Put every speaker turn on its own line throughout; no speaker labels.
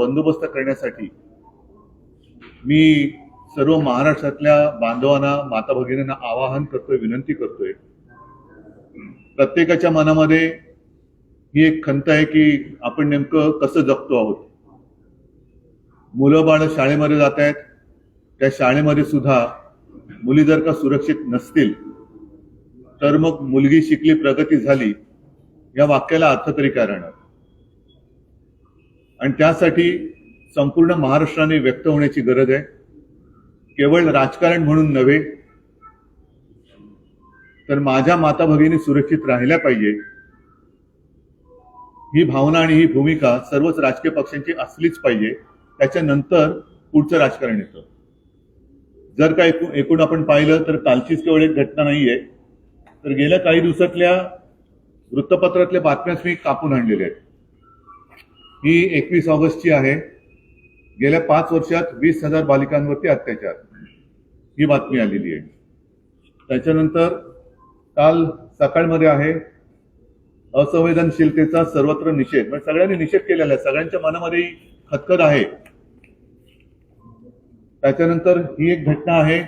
बंदोबस्त करण्यासाठी मी सर्व महाराष्ट्रातल्या बांधवांना माता भगिनींना आवाहन करतोय विनंती करतोय. प्रत्येकाच्या मनामध्ये ही एक खंत आहे की आपण नेमकं कसं जगतो आहोत. मुलं बाळ शाळेमध्ये जात आहेत. त्या शाळेमध्ये सुद्धा मुली जर का सुरक्षित नसतील तर मग मुलगी शिकली प्रगती झाली या वाक्याला अर्थ तरी काय राहणार? आणि त्यासाठी संपूर्ण महाराष्ट्राने व्यक्त होण्याची गरज आहे. केवळ राजकारण म्हणून नव्हे तर माझ्या माता भगिनी सुरक्षित राहिल्या पाहिजे. ही भावना आणि ही भूमिका सर्वच राजकीय पक्षांची असलीच पाहिजे. त्याच्यानंतर पुढचं राजकारण येतं. जर का एकूण एकूण आपण पाहिलं तर कालचीच केवळ एक घटना नाहीये. तर गेल्या काही दिवसातल्या वृत्तपत्रातल्या बातम्याच मी कापून आणलेल्या आहेत. ही एकवीस ऑगस्टची आहे. गेल्या पाच वर्षात वीस हजार बालिकांवरती अत्याचार. ही बातमी आलेली आहे. त्याच्यानंतर काल सकाळमध्ये आहे. असंवेदनशीलतेचा सर्वत्र निषेध. म्हणजे सगळ्यांनी निषेध केलेला आहे. सगळ्यांच्या मनामध्ये खतखत आहे. त्याच्यानंतर ही एक घटना आहे.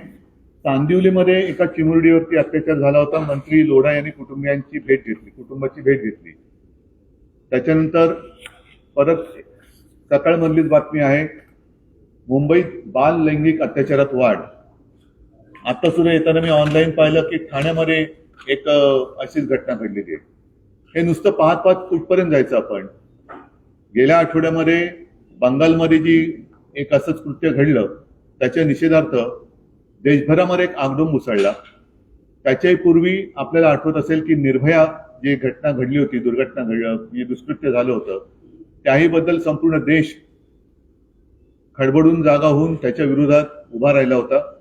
चांदिवलीमध्ये एका चिमुरडीवरती अत्याचार झाला होता. मंत्री लोढा यांनी कुटुंबियांची भेट घेतली. कुटुंबाची भेट घेतली. त्याच्यानंतर परत सकाळमधलीच बातमी आहे. मुंबईत बाल लैंगिक अत्याचारात वाढ. आता सुद्धा येताना मी ऑनलाईन पाहिलं की ठाण्यामध्ये एक अशीच घटना घडलेली आहे. हे नुसतं पाहत पाहत कुठपर्यंत जायचं आपण? गेल्या आठवड्यामध्ये बंगालमध्ये जी एक असंच कृत्य घडलं त्याच्या निषेधार्थ देशभरामध्ये एक आगडोंब उसळला त्याच्याही पूर्वी आपल्याला आठवत असेल की निर्भया जी घटना घडली होती दुर्घटना घडली जे दुष्कृत्य झालं होतं त्याहीबद्दल संपूर्ण देश खडबडून जागा होऊन त्याच्या विरोधात उभा राहिला होता.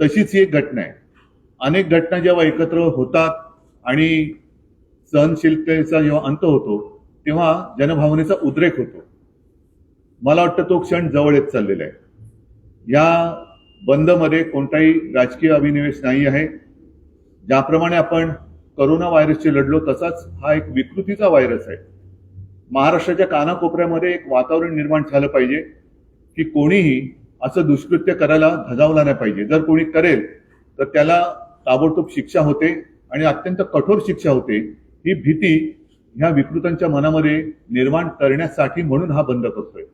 तशीच ही एक घटना आहे. अनेक घटना जेव्हा एकत्र होतात आणि सहनशीलतेचा जेव्हा अंत होतो तेव्हा जनभावनेचा उद्रेक होतो. मला वाटतं तो क्षण जवळ येत चाललेला आहे. या बंदमध्ये कोणताही राजकीय अभिनिवेश नाही आहे. ज्याप्रमाणे आपण करोना व्हायरसशी लढलो तसाच हा एक विकृतीचा व्हायरस आहे. महाराष्ट्राच्या कानाकोपऱ्यामध्ये एक वातावरण निर्माण झालं पाहिजे की कोणीही असं दुष्कृत्य करायला धजावला नाही पाहिजे. जर कोणी करेल तर त्याला ताबडतोब शिक्षा होते आणि अत्यंत कठोर शिक्षा होते. ही भीती ह्या विकृतांच्या मनामध्ये निर्माण करण्यासाठी म्हणून हा बंद करतोय.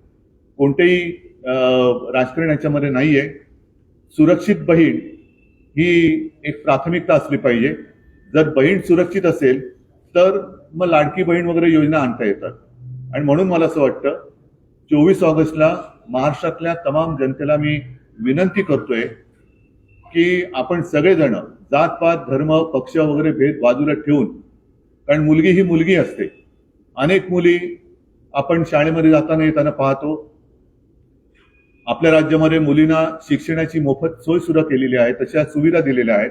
कोणतेही राजकारण याच्यामध्ये नाहीये. सुरक्षित बहीण ही एक प्राथमिकता असली पाहिजे. जर बहीण सुरक्षित असेल तर मग लाडकी बहीण वगैरे योजना आणता येतात. आणि म्हणून मला असं वाटतं चोवीस ऑगस्टला महाराष्ट्रातल्या तमाम जनतेला मी विनंती करतोय की आपण सगळेजण जातपात धर्म पक्ष वगैरे भेद बाजूला ठेवून कारण मुलगी ही मुलगी असते. अनेक मुली आपण शाळेमध्ये जाताना येताना पाहतो. आपल्या राज्यामध्ये मुलींना शिक्षणाची मोफत सोय सुद्धा केलेली आहे तशा सुविधा दिलेल्या आहेत.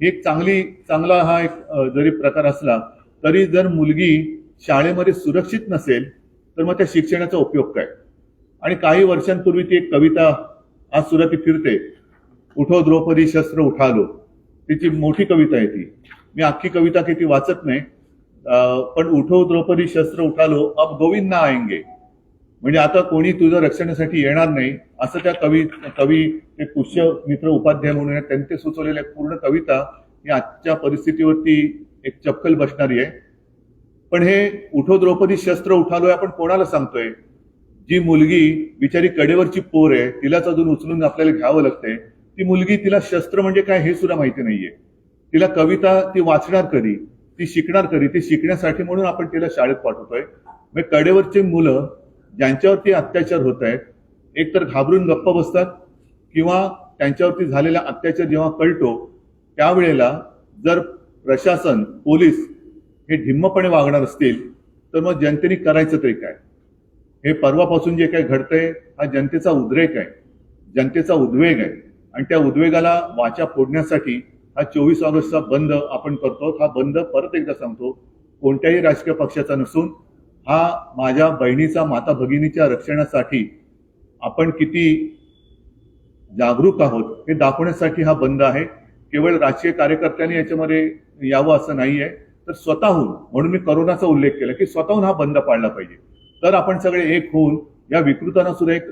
ही एक चांगली चांगला हा एक जरी प्रकार असला तरी जर मुलगी शाळेमध्ये सुरक्षित नसेल तर मग त्या शिक्षणाचा उपयोग काय? आणि काही वर्षांपूर्वी ती एक कविता आज सुद्धा ती फिरते उठो द्रौपदी शस्त्र उठालो. तिची मोठी कविता आहे ती. मी अख्खी कविता किती वाचत नाही पण उठो द्रौपदी शस्त्र उठालो अब गोविंद ना आएंगे. म्हणजे आता कोणी तुझं रक्षणासाठी येणार नाही असं त्या कवी कवी ते पुष्य मित्र उपाध्याय म्हणून त्यांनी सुचवलेल्या पूर्ण कविता ही आजच्या परिस्थितीवरती एक चपकल बसणारी आहे. पण हे उठो द्रौपदी शस्त्र उठालोय आपण कोणाला सांगतोय? जी मुलगी बिचारी कडेवरची पोर आहे तिलाच अजून उचलून आपल्याला घ्यावं लागतंय. ती मुलगी तिला शस्त्र म्हणजे काय हे सुद्धा माहिती नाहीये. तिला कविता ती वाचणार कधी? ती शिकणार कधी? ती शिकण्यासाठी म्हणून आपण तिला शाळेत पाठवतोय. मग कडेवरचे मुलं ज्यांच्यावरती अत्याचार होत आहेत एकतर घाबरून गप्प बसतात किंवा त्यांच्यावरती झालेला अत्याचार जेव्हा कळतो त्यावेळेला जर प्रशासन पोलीस हे ढिम्मपणे वागणार असतील तर मग जनतेने करायचं तरी काय? हे परवापासून जे काही घडतंय हा जनतेचा उद्रेक आहे. जनतेचा उद्वेग आहे. आणि त्या उद्वेगाला वाचा फोडण्यासाठी हा चोवीस ऑगस्टचा बंद आपण करतो. हा बंद परत एकदा सांगतो. कोणत्याही राजकीय पक्षाचा नसून हा माझ्या बहिणीचा माता भगिनीच्या रक्षणासाठी आपण किती जागरूक आहोत हे दाखवण्यासाठी हा बंद आहे. केवळ राजकीय कार्यकर्त्यांनी याच्यामध्ये यावं असं नाही आहे तर स्वतःहून म्हणून मी करोनाचा उल्लेख केला की स्वतःहून हा बंद पाडला पाहिजे. तर आपण सगळे एक होऊन या विकृतांना सुद्धा एक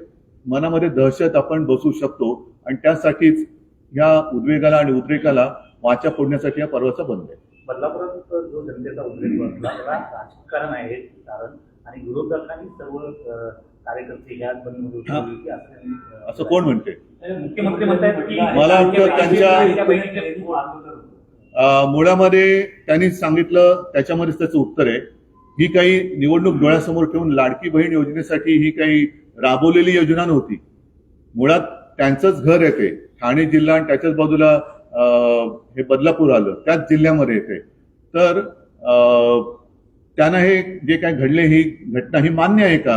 मनामध्ये दहशत आपण बसू शकतो आणि त्यासाठीच या उद्वेगाला आणि उद्रेकाला वाचा फोडण्यासाठी या पर्वाचा बंद आहे.
बदलापुरात जो जनतेचा उद्रेक बसला राजकारण आहे हे कारण. आणि विरोधकांनी सर्व कार्यकर्ते उतरवले की असं
कोण म्हणते
मुख्यमंत्री म्हणतायत की
मला वाटतं त्यांच्या- मुळामध्ये त्यांनी सांगितलं त्याच्यामध्येच त्याचं उत्तर आहे. ही काही निवडणूक डोळ्यासमोर ठेवून लाडकी बहीण योजनेसाठी ही काही राबवलेली योजना नव्हती. मुळात त्यांचंच घर येते ठाणे जिल्हा आणि त्याच्याच बाजूला हे बदलापूर आलं त्याच जिल्ह्यामध्ये येते तर त्यांना हे जे काय घडले ही घटना ही मान्य आहे का?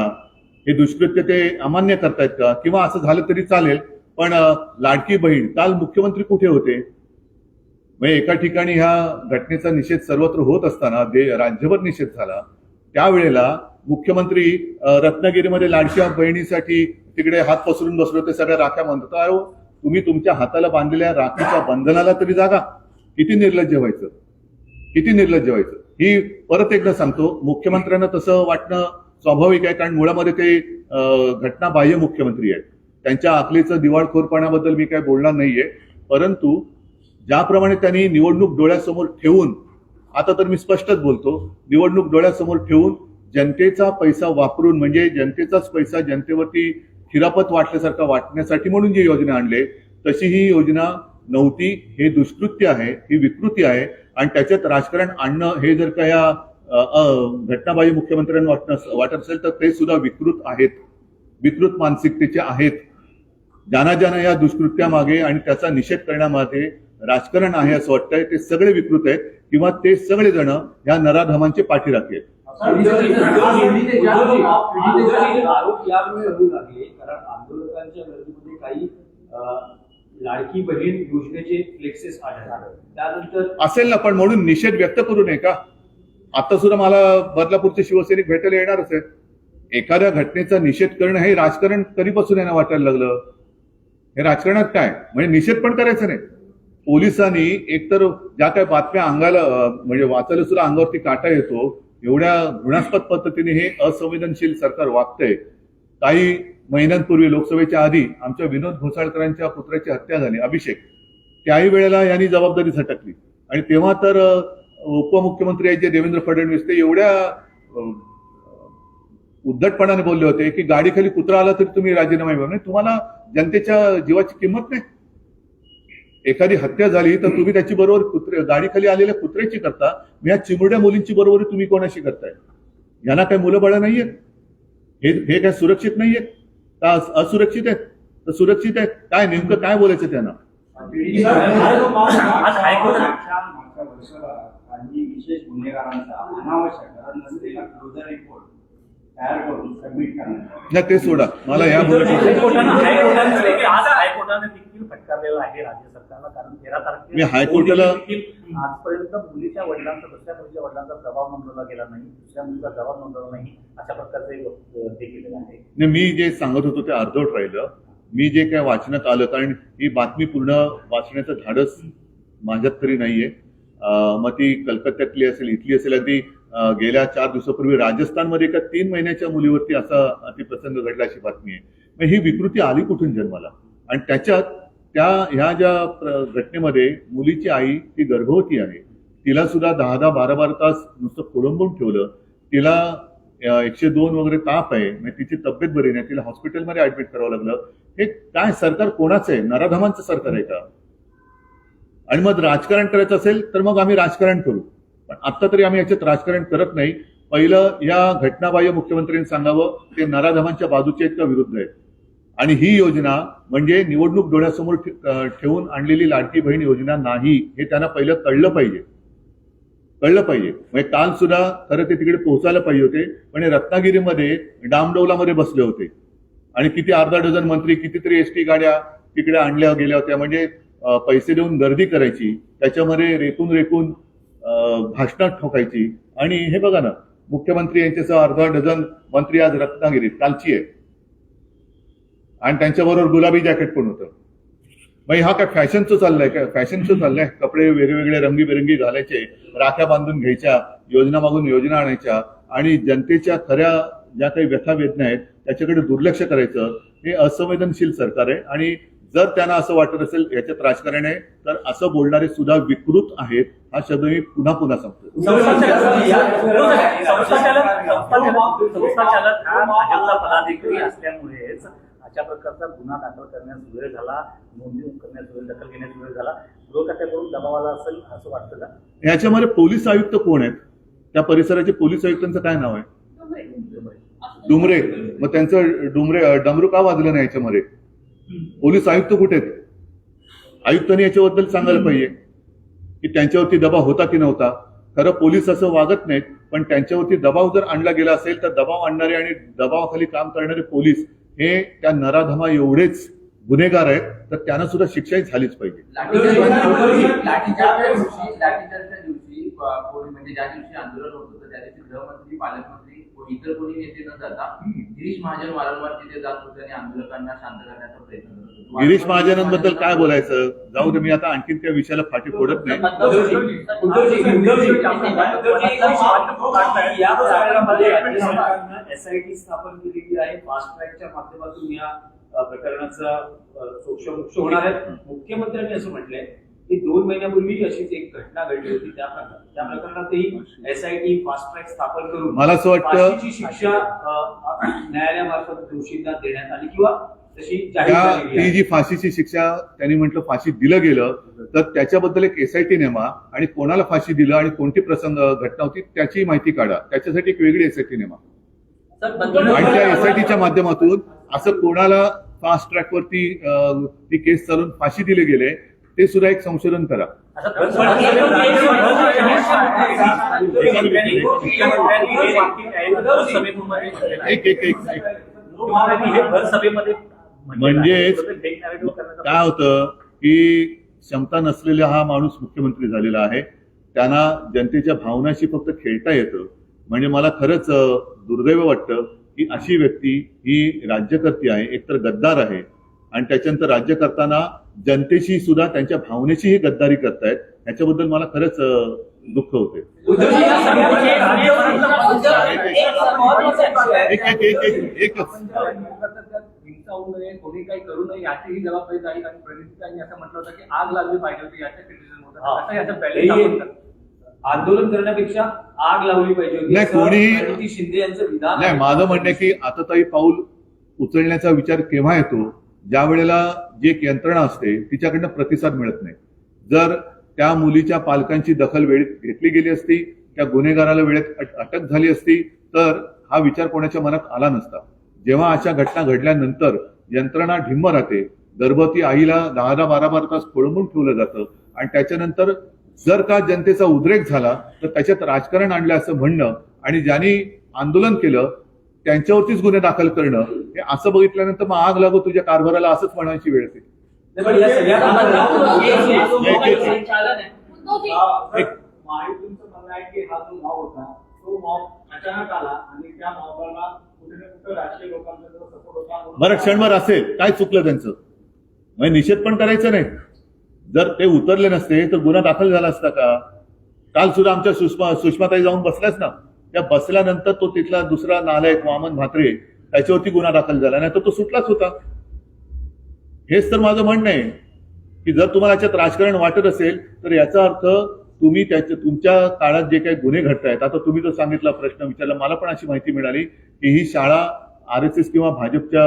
हे दुष्कृत्य ते अमान्य करतायत का? किंवा असं झालं तरी चालेल पण लाडकी बहीण काल मुख्यमंत्री कुठे होते? म्हणजे एका ठिकाणी ह्या घटनेचा निषेध सर्वत्र होत असताना दे राज्यभर निषेध झाला त्यावेळेला मुख्यमंत्री रत्नागिरीमध्ये लाडक्या बहिणीसाठी तिकडे हात पसरून बसले होते सगळ्या राख्या म्हणतात अहो तुम्ही तुमच्या हाताला बांधलेल्या राखीच्या बंधनाला तरी जागा. किती निर्लज्ज व्हायचं? किती निर्लज्ज व्हायचं? ही परत एकदा सांगतो मुख्यमंत्र्यांना तसं वाटणं स्वाभाविक आहे कारण मुळामध्ये ते घटनाबाह्य मुख्यमंत्री आहेत. त्यांच्या आखलीचं दिवाळखोरपणाबद्दल मी काय बोलणार नाहीये. परंतु ज्याप्रमाणे त्यांनी निवडणूक डोळ्यासमोर ठेवून आता तर मी स्पष्टच बोलतो निवडणूक डोळ्यासमोर ठेवून जनतेचा पैसा वापरून म्हणजे जनतेचाच पैसा जनतेवरती खिरापत वाटल्यासारखा वाटण्यासाठी म्हणून जी योजना आणले तशी ही योजना नव्हती. हे दुष्कृत्य आहे ही विकृती आहे. आणि त्याच्यात राजकारण आणणं हे जर का या घटनाबाजी मुख्यमंत्र्यांना वाटणं वाटत असेल तर ते सुद्धा विकृत आहेत. विकृत मानसिकतेचे आहेत. ज्यांना ज्यांना या दुष्कृत्यामागे आणि त्याचा निषेध करण्यामागे राजकारण आहे असं वाटतंय ते सगळे विकृत आहेत किंवा ते सगळे जण या नराधमांचे पाठीराखे आहेत.
आरोप यामुळे होऊ लागले कारण आंदोलकांच्या गर्दीमध्ये काही अं, लाडकी बहीण योजनेचे फ्लेक्सेस आढळले त्यानंतर
असेल ना पण म्हणून निषेध व्यक्त करू नये का? आता सुद्धा मला बदलापूरचे शिवसैनिक भेटायला येणारच आहेत. एखाद्या घटनेचा निषेध करणं हे राजकारण कधीपासून यांना वाटायला लागलं? हे राजकारणात काय? म्हणजे निषेध पण करायचं नाही. पोलिसांनी एकतर ज्या काही बातम्या अंगाला म्हणजे वाचायला सुद्धा अंगावरती काटा येतो एवढ्या घृणास्पद पद्धतीने हे असंवेदनशील सरकार वागतंय. काही महिन्यांपूर्वी लोकसभेच्या आधी आमच्या विनोद घोसाळकरांच्या पुत्राची हत्या झाली अभिषेक. त्याही वेळेला यांनी जबाबदारी झटकली. आणि तेव्हा तर उपमुख्यमंत्री आहेत जे देवेंद्र फडणवीस ते एवढ्या उद्धटपणाने बोलले होते की गाडीखाली कुत्रा आला तरी तुम्ही राजीनामा नाही. तुम्हाला जनतेच्या जीवाची किंमत नाही. एखादी हत्या झाली तर तुम्ही त्याची बरोबर कुत्रे गाडीखाली आलेल्या कुत्र्याची करता मी या चिमुरड्या मुलींची बरोबरी तुम्ही कोणाशी करताय? यांना काय मुलं बाळं नाहीयेत? हे हे काय सुरक्षित नाहीयेत? का अस- असुरक्षित आहेत? तर सुरक्षित आहेत. काय नेमकं काय बोलायचं त्यांना?
काही विशेष गुन्हेगारांचा रिपोर्ट तयार करून सबमिट
ते सोडा. मला या
हायकोर्टानं देखील- फटकारलेला आहे राज्य सरकारला कारण तेरा तारखेला
मी हायकोर्टाला-
आजपर्यंत मुलीच्या वडिलांचा दुसऱ्या मुलीच्या वडिलांचा जबाब नोंदवला गेला नाही दुसऱ्या मुलीचा जबाब नोंदवला नाही अशा प्रकारचं देखील आहे.
मी जे सांगत होतो ते अर्धवट राहिलं. मी जे काय वाचण्यात आलं कारण ही बातमी पूर्ण वाचण्याचं धाडस माझ्यात तरी नाहीये. मग ती कलकत्त्यातली असेल इथली असेल अगदी गेल्या चार दिवसापूर्वी राजस्थानमध्ये एका तीन महिन्याच्या मुलीवरती असा अतिप्रसंग घडला अशी बातमी आहे. मग ही विकृती आली कुठून जन्माला? आणि त्याच्यात त्या ह्या ज्या घटनेमध्ये मुलीची आई ती गर्भवती आहे. तिला सुद्धा दहा दहा बारा बारा तास नुसतं कोळंबून ठेवलं. तिला एकशे दोन वगैरे ताप आहे. म्हणजे तिची तब्येत बरी नाही. तिला हॉस्पिटलमध्ये ऍडमिट करावं लागलं. हे काय सरकार कोणाचं आहे? नराधमांचं सरकार आहे का? आणि मग राजकारण करायचं असेल तर मग आम्ही राजकारण करू. पण आता तरी आम्ही याच्यात राजकारण करत नाही. पहिलं या घटनाबाह्य मुख्यमंत्र्यांनी सांगावं ते नराधमांच्या बाजूचे आहेत का विरुद्ध आहेत? आणि ही योजना म्हणजे निवडणूक डोळ्यासमोर ठेवून आणलेली लाडकी बहीण योजना नाही हे त्यांना पहिलं कळलं पाहिजे. कळलं पाहिजे. म्हणजे काल सुद्धा खरं ते तिकडे पोहोचायला पाहिजे होते पण रत्नागिरीमध्ये डामडौलामध्ये बसले होते. आणि किती अर्धा डझन मंत्री कितीतरी एस टी गाड्या तिकडे आणल्या गेल्या होत्या. म्हणजे पैसे देऊन गर्दी करायची त्याच्यामध्ये रेकून रेकून भाषणात ठोकायची. आणि हे बघा ना मुख्यमंत्री यांच्यासह अर्धा डझन मंत्री आज रत्नागिरीत कालची आहे आणि त्यांच्याबरोबर गुलाबी जॅकेट पण होतं मग हा काय फॅशनचं चाललंय काय फॅशन शो चाललंय कपडे वेगवेगळे रंगीबेरंगी घालायचे राख्या बांधून घ्यायच्या योजना मागून योजना आणायच्या आणि जनतेच्या खऱ्या ज्या काही व्यथा वेदना आहेत त्याच्याकडे दुर्लक्ष करायचं हे असंवेदनशील सरकार आहे आणि जर त्यांना असं वाटत असेल याच्यात राजकारण आहे तर असं बोलणारे सुद्धा विकृत आहेत हा शब्द मी पुन्हा पुन्हा सांगतो
अशा प्रकारचा गुन्हा दाखल करण्यास वेळ झाला नोंदणी करण्यास वेळ दखल घेण्यास वेळ झाला. गृहखात्याकडून दबाव आला असेल असं वाटतं का?
याच्यामध्ये पोलीस आयुक्त कोण आहेत? त्या परिसराचे पोलीस आयुक्तांचं काय नाव आहे? डुमरे. मग त्यांचं डुमरे डमरू का वाजलं नाही याच्यामध्ये? पोलीस आयुक्त कुठे आहेत? आयुक्तांनी याच्याबद्दल सांगायला पाहिजे. की त्यांच्यावरती दबाव होता की नव्हता? खरं पोलीस असं वागत नाहीत पण त्यांच्यावरती दबाव जर आणला गेला असेल तर दबाव आणणारे आणि दबावाखाली काम करणारे पोलीस हे त्या नराधमा एवढेच गुन्हेगार आहेत तर त्यांना सुद्धा शिक्षा झालीच पाहिजे.
लाठीचार्जच्या दिवशी म्हणजे ज्या दिवशी आंदोलन होत होतं त्या दिवशी गृहमंत्री पालकमंत्री इतर कोणी नेते न जाता गिरीश महाजन वारंवार तिथे जात होते आणि आंदोलकांना शांत करण्याचा प्रयत्न करत होते
गिरीश महाजनांबद्दल काय बोलायचं जाऊ दे मी आता आणखीन त्या विषयाला फाटी फोडत नाही
एसआयटी स्थापन केलेली आहे फास्ट ट्रॅकच्या माध्यमातून या प्रकरणाचा होणार आहे मुख्यमंत्र्यांनी असं म्हटलंय की दोन महिन्यापूर्वी अशीच एक घटना घडली होती त्या प्रकरणात त्या प्रकरणातही एसआयटी फास्ट ट्रॅक स्थापन करून
मला असं वाटतं-
फाशीची शिक्षा न्यायालयामार्फत दोषींना देण्यात आली किंवा
ती जी फाशीची शिक्षा त्यांनी म्हटलं फाशी दिलं गेलं तर त्याच्याबद्दल एक एसआयटी नेमा आणि कोणाला फाशी दिलं आणि कोणती प्रसंग घटना होती त्याची माहिती काढा. त्याच्यासाठी एक वेगळी एसआयटी नेमा आणि त्या एसआयटीच्या माध्यमातून असं कोणाला फास्ट ट्रॅकवरती ती केस चालून फाशी दिले गेले ते सुद्धा एक संशोधन करा एक एक एक एक
सभेमध्ये
म्हणजेच काय होतं की क्षमता नसलेला हा माणूस मुख्यमंत्री झालेला आहे त्यांना जनतेच्या भावनाशी फक्त खेळता येतं म्हणजे मला खरंच दुर्दैव वाटतं की अशी व्यक्ती ही राज्यकर्ती आहे एकतर गद्दार आहे आणि त्याच्यानंतर राज्य करताना जनतेशी सुद्धा त्यांच्या भावनेशीही गद्दारी करतायत. ह्याच्याबद्दल मला खरंच दुःख होते. एक एक एक एक
कोणी काही करू नये याचीही जबाबदारी जाईल आणि प्रणितीताईंनी असं म्हटलं होतं की आग लागली पाहिजे होती याचं क्रिटिसिझम होतं
हा.
असं याचं
हे
बॅलेन्स आपण
आंदोलन करण्यापेक्षा आग लावली पाहिजे होती.
नाही, कोणी-
शिंदे यांचं विधान
नाही
आहे.
माझं म्हणणं की आता ताई पाऊल उचलण्याचा विचार केव्हा येतो? ज्या वेळेला जी एक यंत्रणा असते तिच्याकडनं प्रतिसाद मिळत नाही. जर त्या मुलीच्या पालकांची दखल वेळेत घेतली गेली असती त्या गुन्हेगाराला वेळेत अटक झाली असती तर हा विचार कोणाच्या मनात आला नसता. जेव्हा अशा घटना घडल्यानंतर यंत्रणा ढिम्म राहते गर्भवती आईला दहा दहा बारा बारा तास खोळंबून ठेवलं जातं आणि त्याच्यानंतर जर का जनतेचा उद्रेक झाला तर त्याच्यात राजकारण आणलं असं म्हणणं आणि ज्यांनी आंदोलन केलं त्यांच्यावरतीच गुन्हे दाखल करणं हे असं बघितल्यानंतर मग आग लागो तुझ्या कारभाराला असंच म्हणायची वेळ येते
हा तो
बरं क्षणभर असेल. काय चुकलं त्यांचं? म्हणजे निषेध पण करायचं नाही. जर ते उतरले नसते तर गुन्हा दाखल झाला असता का? काल सुद्धा आमच्या सुषमा सुषमाताई जाऊन बसल्याच ना. त्या बसल्यानंतर तो तिथला दुसरा नालायक वामन म्हात्रे त्याच्यावरती गुन्हा दाखल झाला. नाही तर तो सुटलाच होता. हेच तर माझं म्हणणं आहे की जर तुम्हाला याच्यात राजकारण वाटत असेल तर याचा अर्थ तुम्ही त्याच्या तुमच्या काळात जे काही गुन्हे घडत आहेत आता तुम्ही जो सांगितला प्रश्न विचारला मला पण अशी माहिती मिळाली की ही शाळा आर एस एस किंवा भाजपच्या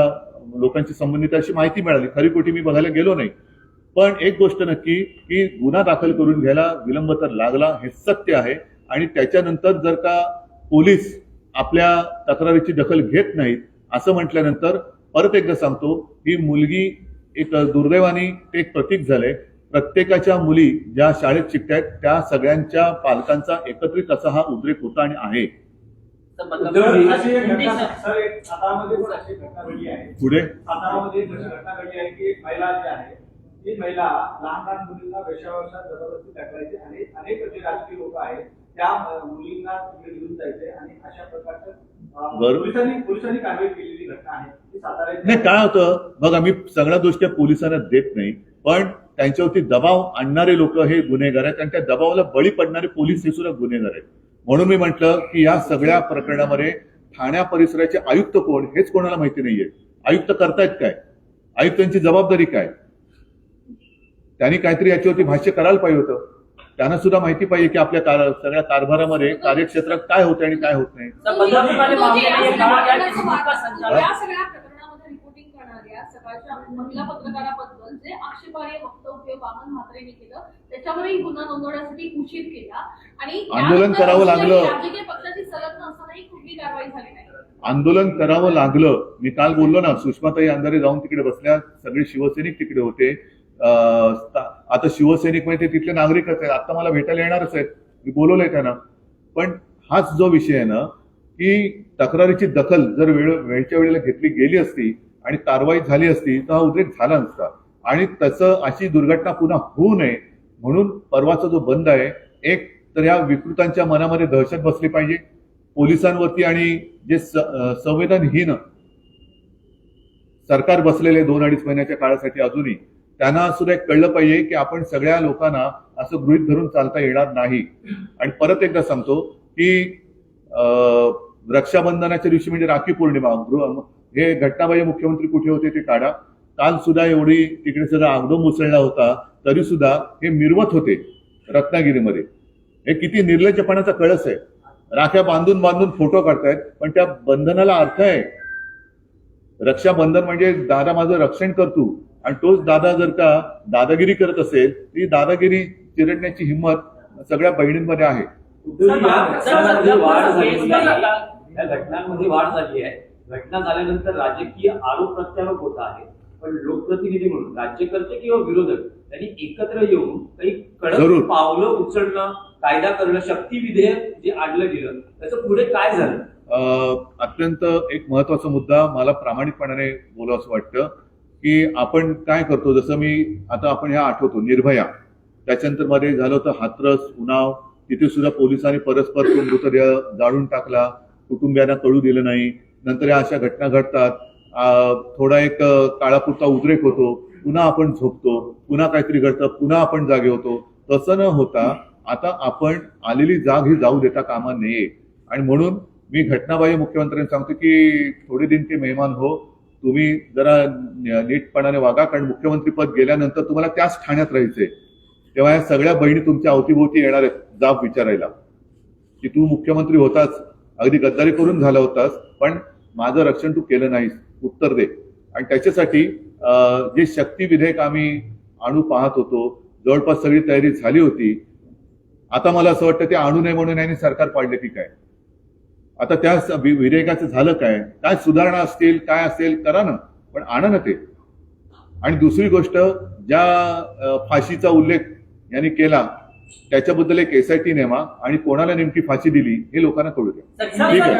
लोकांशी संबंधित अशी माहिती मिळाली. खरी खोटी मी बघायला गेलो नाही. पण एक गोष्ट नक्की की गुन्हा दाखल करून घ्यायला विलंब तर लागला हे सत्य आहे. आणि त्याच्यानंतर जर का पोलीस आपल्या तक्रारीची दखल घेत नाहीत असं म्हटल्यानंतर परत एकदा सांगतो ही मुलगी एक दुर्दैवाने ते एक प्रतीक झालंय प्रत्येकाच्या मुली ज्या शाळेत शिकतायत त्या सगळ्यांच्या पालकांचा एकत्रित असा हा उद्रेक होता आणि आहे. पुढे?
सातारामध्ये जशी घटना घडली आहे की एक महिला जी आहे ती महिला लहान लहान मुलींना वेशावशात जबरदस्ती टाकायची आणि अनेक जे राजकीय लोक आहेत. त्या मुलींना तिकडे घेऊन आणि अशा प्रकारचं. पोलिसांनी पोलिसांनी कारवाई केलेली घटना आहे.
नाही काय होतं? बघा मी सगळ्या गोष्टी पोलिसांना देत नाही पण त्यांच्यावरती दबाव आणणारे लोक हे गुन्हेगार आहेत आणि त्या दबावाला बळी पडणारे पोलीस हे सुद्धा गुन्हेगार आहेत. म्हणून मी म्हटलं की या सगळ्या प्रकरणामध्ये ठाण्या परिसराचे आयुक्त कोण हेच कोणाला माहिती नाहीये. आयुक्त करतायत काय? आयुक्तांची जबाबदारी काय? त्यांनी काहीतरी याच्यावरती भाष्य करायला पाहिजे होतं. त्यांना सुद्धा माहिती पाहिजे की आपल्या कार सगळ्या कारभारामध्ये कार्यक्षेत्रात काय होतं आणि काय होत नाही. आंदोलन करावं लागलं. आंदोलन करावं लागलं. मी काल बोललो ना सुषमाताई अंधारे जाऊन तिकडे बसल्या. सगळे शिवसैनिक तिकडे होते. आता शिवसैनिक म्हणजे ते तिथले नागरिकच आहेत आता मला भेटायला येणारच आहेत. मी बोलवलंय त्यांना. पण हाच जो विषय आहे ना की तक्रारीची दखल जर वेळ वेळच्या वेळेला घेतली गेली असती आणि कारवाई झाली असती तर हा उद्रेक झाला नसता. आणि तसं अशी दुर्घटना पुन्हा होऊ नये म्हणून परवाचा जो बंद आहे एक तर या विकृतांच्या मनामध्ये दहशत बसली पाहिजे. पोलिसांवरती आणि जे संवेदनहीन सरकार बसलेले दोन अडीच महिन्याच्या काळासाठी अजूनही त्यांना सुद्धा एक कळलं पाहिजे की आपण सगळ्या लोकांना असं गृहित धरून चालता येणार नाही. आणि परत एकदा सांगतो की रक्षाबंधनाच्या दिवशी म्हणजे राखी पौर्णिमा गृह- हे घटनाबाई मुख्यमंत्री कुठे होते ते काढा. काल सुद्धा एवढी तिकडे सुद्धा आगडोंब उसळला होता तरी सुद्धा हे मिरवत होते रत्नागिरीमध्ये. हे किती निर्लज्जपणाचा कळस आहे. राख्या बांधून बांधून फोटो काढतायत पण त्या बंधनाला अर्थ आहे. रक्षाबंधन म्हणजे दादा माझं रक्षण करतो आणि तोच दादा जर का दादागिरी करत असेल ती दादागिरी चिरडण्याची हिंमत सगळ्या बहिणींमध्ये आहे.
या घटनांमध्ये वाढ झाली आहे. घटना झाल्यानंतर राजकीय आरोप प्रत्यारोप होत आहे. पण लोकप्रतिनिधी म्हणून राज्यकर्ते किंवा विरोधक त्यांनी एकत्र येऊन काही. कडक पावलं उचलणं कायदा करणं शक्ती विधेयक जे आणलं गेलं त्याचं पुढे काय झालं?
अत्यंत एक महत्त्वाचा मुद्दा मला प्रामाणिकपणाने बोलावं असं वाटतं. की आपण काय करतो जसं मी आता आपण ह्या आठवतो निर्भया. त्याच्यानंतरमध्ये झालं होतं हाथरस उन्हाव तिथे सुद्धा पोलिसांनी परस्पर तो मृतदेह जाळून टाकला. कुटुंबियांना कळू दिलं नाही. नंतर या अशा घटना घडतात. थोडा एक काळापुरता उद्रेक होतो. पुन्हा आपण झोपतो. पुन्हा काहीतरी घडतं. पुन्हा आपण जागे होतो. तसं न होता आता आपण आलेली जाग ही जाऊ देता कामा नये. आणि म्हणून मी घटनाबाह्य मुख्यमंत्र्यांनी सांगतो की थोडे दिन के मेहमान हो. तुम्ही जरा नीटपणाने वागा कारण मुख्यमंत्री पद गेल्यानंतर तुम्हाला त्याच ठाण्यात राहायचंय. तेव्हा या सगळ्या बहिणी तुमच्या अवतीभोवती येणार आहेत जाब विचारायला. की तू मुख्यमंत्री होताच अगदी गद्दारी करून झाला होतास पण माझं रक्षण तू केलं नाहीस उत्तर दे. आणि त्याच्यासाठी जे शक्ती विधेयक आम्ही आणू पाहत होतो जवळपास सगळी तयारी झाली होती आता मला असं वाटतं ते आणू नये म्हणून यांनी सरकार पाडले की काय? आता त्या विधेयकाचं झालं काय काय सुधारणा असतील काय असेल करा ना पण आणा ना ते आणि दुसरी गोष्ट ज्या फाशीचा उल्लेख यांनी केला त्याच्याबद्दल एक एसआयटी नेमा आणि कोणाला नेमकी फाशी दिली हे लोकांना कळू द्या ठीक आहे.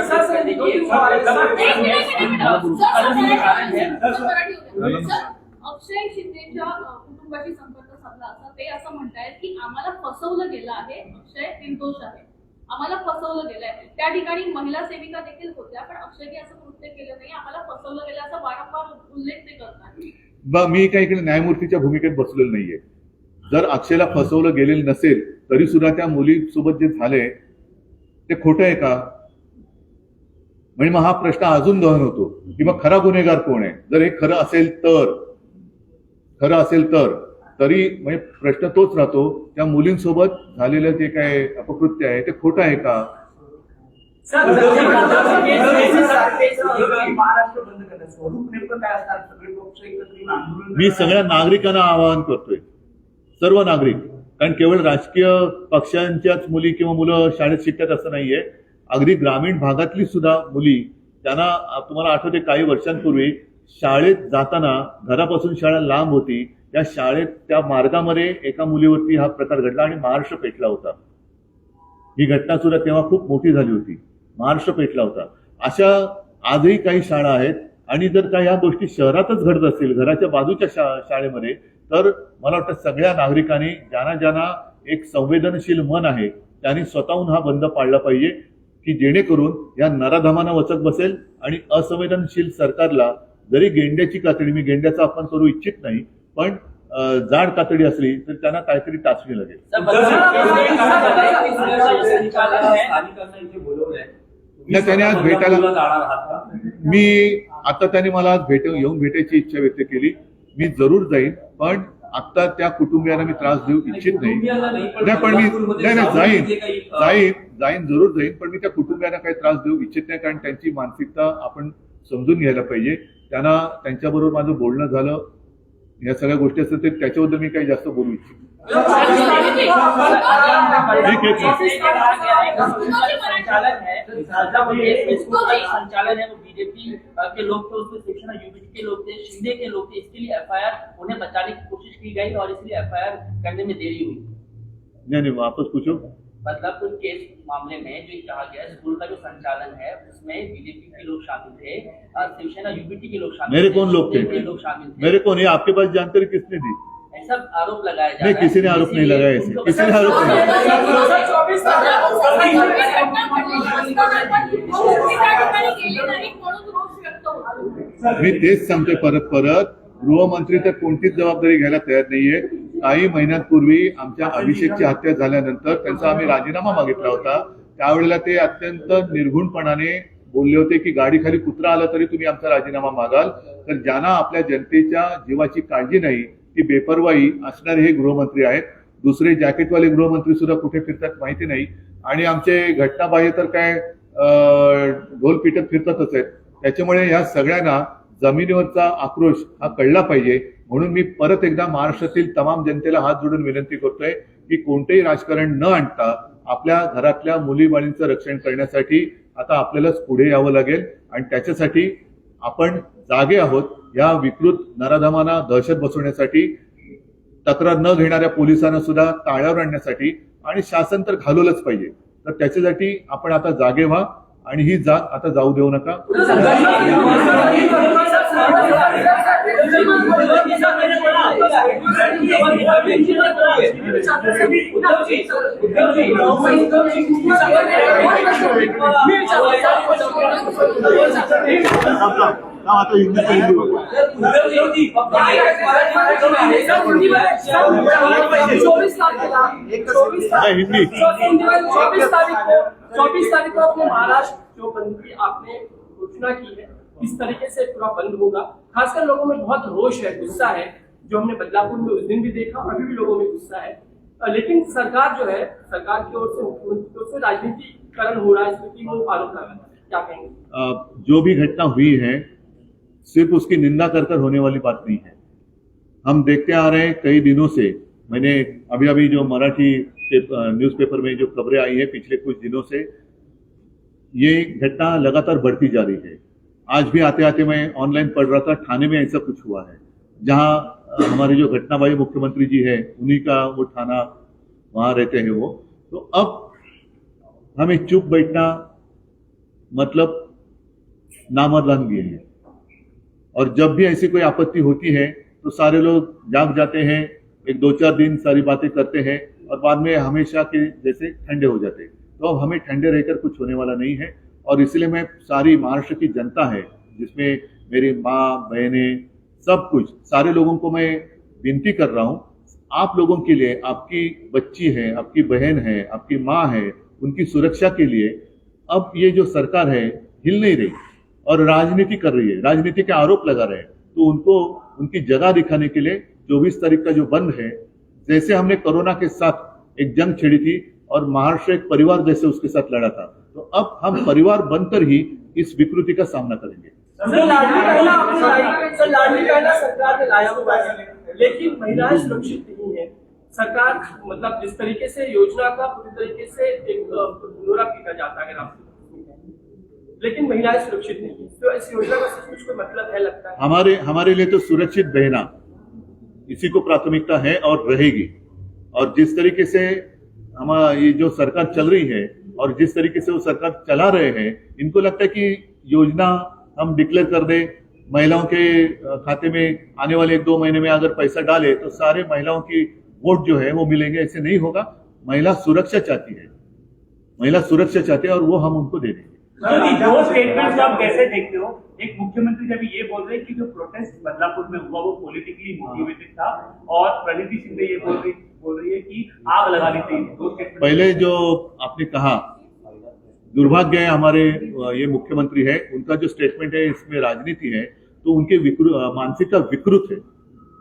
अक्षय शिंदेच्या कुटुंबाशी संपर्क साधला असता ते असं म्हणतायत की आम्हाला फसवलं गेलं आहे अक्षय निर्दोष आहे आम्हाला फसवलं गेलंय. त्या ठिकाणी महिला सेविका देखील होत्या पण अक्षरी असं कृत्य केलं नाही. आम्हाला फसवलं गेलं असं वारंवार उल्लेख ते करतात.
मी काही इकडे न्यायमूर्तीच्या भूमिकेत बसलेलो नाहीये. जर अक्षयला फसवलं गेलेलं नसेल तरी सुद्धा त्या मुलीसोबत जे झाले ते खोटं आहे का? म्हणजे मग हा प्रश्न अजून गहन होतो. की मग खरा गुन्हेगार कोण आहे? जर हे खरं असेल तर खरं असेल तर तरी म्हणजे प्रश्न तोच राहतो त्या मुलींसोबत झालेलं जे काय अपकृत्य आहे ते खोटं आहे का मी सगळ्या नागरिकांना आवाहन करतोय सर्व नागरिक कारण केवळ राजकीय पक्षांच्याच मुली किंवा मुलं शाळेत शिकतात असं नाहीये अगदी ग्रामीण भागातली सुद्धा मुली त्यांना तुम्हाला आठवते काही वर्षांपूर्वी शाळेत जाताना घरापासून शाळा लांब होती. त्या शाळेत त्या मार्गामध्ये एका मुलीवरती हा प्रकार घडला आणि महाराष्ट्र पेटला होता. ही घटना सुद्धा तेव्हा खूप मोठी झाली होती. महाराष्ट्र पेटला होता. अशा आजही काही शाळा आहेत. आणि जर का या गोष्टी शहरातच घडत असतील घराच्या बाजूच्या शा शाळेमध्ये तर मला वाटतं सगळ्या नागरिकांनी ज्यांना ज्यांना एक संवेदनशील मन आहे त्यांनी स्वतःहून हा बंद पाळला पाहिजे की जेणेकरून या नराधमाना वचक बसेल आणि असंवेदनशील सरकारला जरी गेंड्याची कातडी मी गेंड्याचा अपमान करू इच्छित नाही पण जाड कातडी असली तर त्यांना काहीतरी टाचणी लागेल नाही, त्याने आज भेटायला-? मी आता त्यांनी मला आज भेट येऊन भेटायची इच्छा व्यक्त केली मी जरूर जाईन पण आता त्या कुटुंबियांना मी त्रास देऊ इच्छित नाही
नाही, पण
मी नाही नाही जाईन जाईन जाईन जरूर जाईन पण मी त्या कुटुंबियांना काही त्रास देऊ इच्छित नाही कारण त्यांची मानसिकता आपण समजून घ्यायला पाहिजे त्यांना त्यांच्याबरोबर माझं बोलणं झालं. या सगळ्या गोष्टी असतात त्याच्याबद्दल मी काही जास्त बोलू इच्छित
उन्हें बचाने की कोशिश की गई और इसलिए
नाही नाही, वापस पूछो।
बदलापुर केस मामले में जो कहा गया स्कूल का जो संचालन है, उसमें बीजेपी के लोग शामिल थे अ, शिवसेना यूपीटी के लोग शामिल
मेरे कौन लोग थे?
शिंदे के लोग शामिल थे।
मेरे कौन? ये आपके पास जानकारी किसने दी?
ऐसा आरोप लगाया जा
नहीं,
रहा है।
किसी ने आरोप नहीं लगाया किसी ने आरोप नहीं। मी तेच सांगतोय परत परत. गृहमंत्री तर कोणतीच जबाबदारी घ्यायला तयार नाहीये. काही महिन्यांपूर्वी आमच्या अभिषेकची हत्या झाल्यानंतर त्यांचा आम्ही राजीनामा मागितला होता. त्यावेळेला ते अत्यंत निर्घुणपणाने बोलले होते की गाडी खाली कुत्रा आला तरी तुम्ही आमचा राजीनामा मागाल. तर ज्यांना आपल्या जनतेच्या जीवाची काळजी नाही ती बेपरवाई असणारे हे गृहमंत्री आहेत. दुसरे जॅकेटवाले गृहमंत्री सुद्धा कुठे फिरतात माहिती नाही. आणि आमचे घटनाबाह्य तर काय ढोल पिटत फिरतातच आहेत. त्याच्यामुळे या सगळ्यांना जमिनीवरचा आक्रोश हा कळला पाहिजे. म्हणून मी परत एकदा महाराष्ट्रातील तमाम जनतेला हात जोडून विनंती करतोय की कोणतेही राजकारण न आणता आपल्या घरातल्या मुली बाळींचं रक्षण करण्यासाठी आता आपल्यालाच पुढे यावं लागेल आणि त्याच्यासाठी आपण जागे आहोत या विकृत नराधमांना दहशत बसवण्यासाठी तक्रार न घेणाऱ्या पोलिसांना सुद्धा ताळ्यावर आणण्यासाठी आणि शासन तर घालवलंच पाहिजे. तर त्याच्यासाठी आपण आता जागे व्हा आणि ही जाग आता जाऊ देऊ नका.
चौबीस तारीख को, चौबीस तारीख को अपने महाराष्ट्र जो बंद आपने घोषणा की है। इस तरीके से पूरा बंद होगा? खासकर लोगों में बहुत रोष है, गुस्सा है, जो हमने बदलापुर में उस दिन भी देखा, अभी भी लोगों में गुस्सा है। लेकिन सरकार जो है, सरकार की ओर से मुख्यमंत्री की ओर से राजनीतिकरण हो रहा है, इसमें वो आरोप लगा। क्या कहेंगे?
जो भी घटना हुई है, सिर्फ़ उसकी निंदा कर कर होने वाली बात नहीं है। हम देखते आ रहे हैं, कई दिनों से, मैंने अभी अभी जो मराठी न्यूज़पेपर में जो खबरें आई हैं, पिछले कुछ दिनों से, ये घटना लगातार बढ़ती जा रही है। आज भी आते आते मैं ऑनलाइन पढ़ रहा था, थाने में ऐसा कुछ हुआ है, जहाँ हमारे जो घटनाबाई मुख्यमंत्री जी है, उन्हीं का वो थाना, वहाँ रहते हैं वो। तो अब हमें चुप बैठना मतलब नामर्दानगी है। और जब भी ऐसी कोई आपत्ति होती है तो सारे लोग जाग जाते हैं, एक दो चार दिन सारी बातें करते हैं, और बाद में हमेशा के जैसे ठंडे हो जाते हैं। तो अब हमें ठंडे रहकर कुछ होने वाला नहीं है। और इसलिए मैं सारी महाराष्ट्र की जनता है, जिसमें मेरी माँ, बहनें, सब कुछ, सारे लोगों को मैं विनती कर रहा हूँ, आप लोगों के लिए, आपकी बच्ची है, आपकी बहन है, आपकी माँ है, उनकी सुरक्षा के लिए अब ये जो सरकार है, हिल नहीं रही और राजनीति कर रही है, राजनीति के आरोप लगा रहे हैं तो उनको, उनकी जगह दिखाने के लिए चौबीस तारीख का जो बंद है, जैसे हमने कोरोना के साथ एक जंग छेड़ी थी और महाराष्ट्र एक परिवार जैसे उसके साथ लड़ा था तो अब हम परिवार बनकर ही इस विकृति का सामना करेंगे।
लेकिन महिलाएँ सुरक्षित नहीं है। सरकार मतलब जिस तरीके से योजना का पूरी तरीके से एक ब्यौरा पीटा जाता है अगर लेकिन महिलाएँ सुरक्षित नहीं तो इस योजना का सचमुच कोई मतलब है लगता है?
हमारे हमारे लिए तो सुरक्षित बहना इसी को प्राथमिकता है और रहेगी। और जिस तरीके से हमारा ये जो सरकार चल रही है और जिस तरीके से वो सरकार चला रहे हैं, इनको लगता है कि योजना हम डिक्लेयर कर दे, महिलाओं के खाते में आने वाले एक दो महीने में अगर पैसा डाले तो सारे महिलाओं की वोट जो है वो मिलेंगे, ऐसे नहीं होगा। महिला सुरक्षा चाहती है। महिला सुरक्षा चाहती है और वो हम उनको दे देंगे।
दो स्टेटमेंट आप कैसे देखते हो? एक मुख्यमंत्री जब ये बोल रहे हैं कि जो प्रोटेस्ट बदलापुर में हुआ, वो पॉलिटिकली मोटिवेटेड था और प्रणीति शिंदे ये बोल रही बोल रही है कि आग लगा दी थी।
पहले जो आपने कहा, दुर्भाग्य है हमारे ये मुख्यमंत्री है, उनका जो स्टेटमेंट है, इसमें राजनीति है तो उनके मानसिकता विकृत है।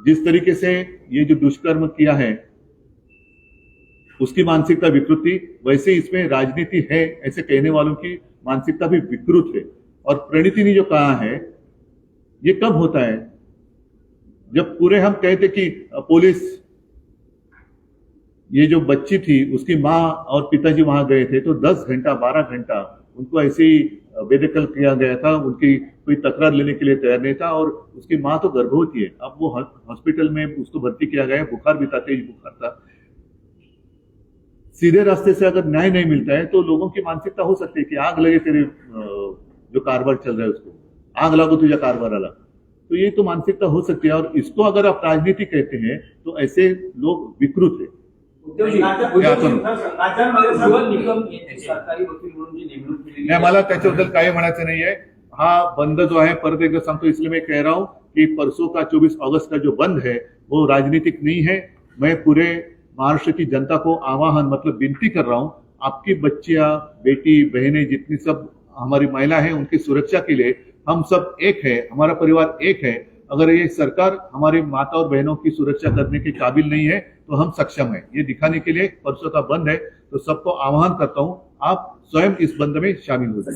जिस तरीके से ये जो दुष्कर्म किया है, उसकी मानसिकता विकृत थी वैसे इसमें राजनीति है, ऐसे कहने वालों की मानसिकता भी विकृत है। और प्रणीति ने जो कहा है, ये कब होता है? जब पूरे हम कहते कि पुलिस ये जो बच्ची थी, उसकी माँ और पिताजी वहाँ गए थे तो 10 घंटा 12 घंटा उनको ऐसे ही बेदखल किया गया था। उनकी कोई तकरार लेने के लिए तैयार नहीं था और उसकी माँ तो गर्भवती है। अब वो हॉस्पिटल में उसको भर्ती किया गया बुखार भी था, तेज बुखार था। सीधे रास्ते से अगर न्याय नहीं मिलता है तो लोगों की मानसिकता हो सकती है कि आग लगे तेरे जो कारोबार चल रहा है उसको। आग लागो कारोबार कारभाराला तो ये तो मानसिकता हो सकती है और इसको अगर आप राजनीति कहते हैं तो ऐसे लोग विकृत है। मला त्याच्याबद्दल काही म्हणायचं नाहीये. हा बंद जो है परत एकदा सांगतो इसलिए मैं कह रहा हूं कि परसों का 24 अगस्त का जो बंद है वो राजनीतिक नहीं है। मैं पूरे महाराष्ट्र की जनता को आवाहन मतलब विनती कर रहा हूं आपकी बच्चियां बेटी बहनें जितनी सब हमारी महिला है उनकी सुरक्षा के लिए हम सब एक है हमारा परिवार एक है। अगर ये सरकार हमारे माता और बहनों की सुरक्षा करने के काबिल नहीं है तो हम सक्षम है। ये दिखाने के लिए परसों का बंद है तो सबको आह्वान करता हूँ, आप स्वयं इस बंद में शामिल हो जाए